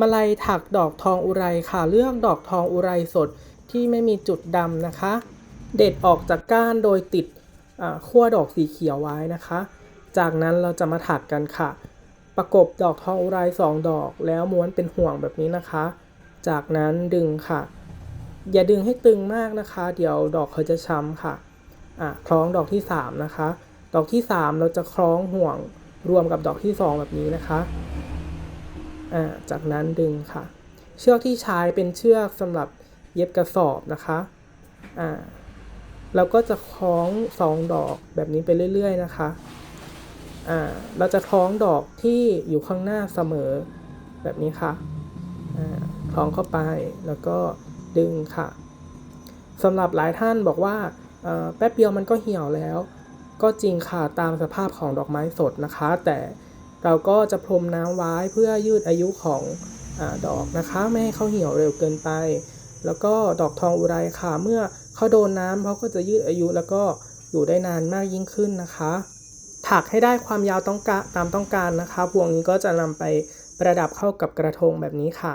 มาลัยถักดอกทองอุไรค่ะ เลือกดอกทองอุไรสดที่ไม่มีจุดดำนะคะ เด็ดออกจากก้านโดยติดขั้วดอกสีเขียวไว้นะคะ จากนั้นเราจะมาถักกันค่ะ ประกบดอกทองอุไรสองดอกแล้วม้วนเป็นห่วงแบบนี้นะคะ จากนั้นดึงค่ะ อย่าดึงให้ตึงมากนะคะ เดี๋ยวดอกเขาจะช้ำค่ะอะคล้องดอกที่สามนะคะ ดอกที่สามเราจะคล้องห่วงรวมกับดอกที่สองแบบนี้นะคะ จากนั้นดึงค่ะ เชือกที่ใช้เป็นเชือกสำหรับเย็บกระสอบนะคะอ่าเราก็จะคล้องสองดอกแบบนี้ไปเรื่อย ๆ นะคะอ่าเราจะคล้องดอกที่อยู่ข้างหน้าเสมอแบบนี้ค่ะอ่าคล้องเข้าไปแล้วก็ดึงค่ะสำหรับหลายท่านบอกว่าแป๊บเดียวมันก็เหี่ยวแล้ว ก็จริงค่ะตามสภาพของดอกไม้สดนะคะ แต่ เราก็จะพรมน้ำไว้เพื่อยืดอายุของอดอกนะคะไม่ให้เขาเหี่ยวเร็วเกินไป แล้วก็ดอกทองอุไรค่ะ เมื่อเขาโดนน้ำเขาก็จะยืดอายุแล้วก็อยู่ได้นานมากยิ่งขึ้นนะคะ ถักให้ได้ความยาวต้องการตามต้องการนะคะ พวงนี้ก็จะนำไปประดับเข้ากับกระทงแบบนี้ค่ะ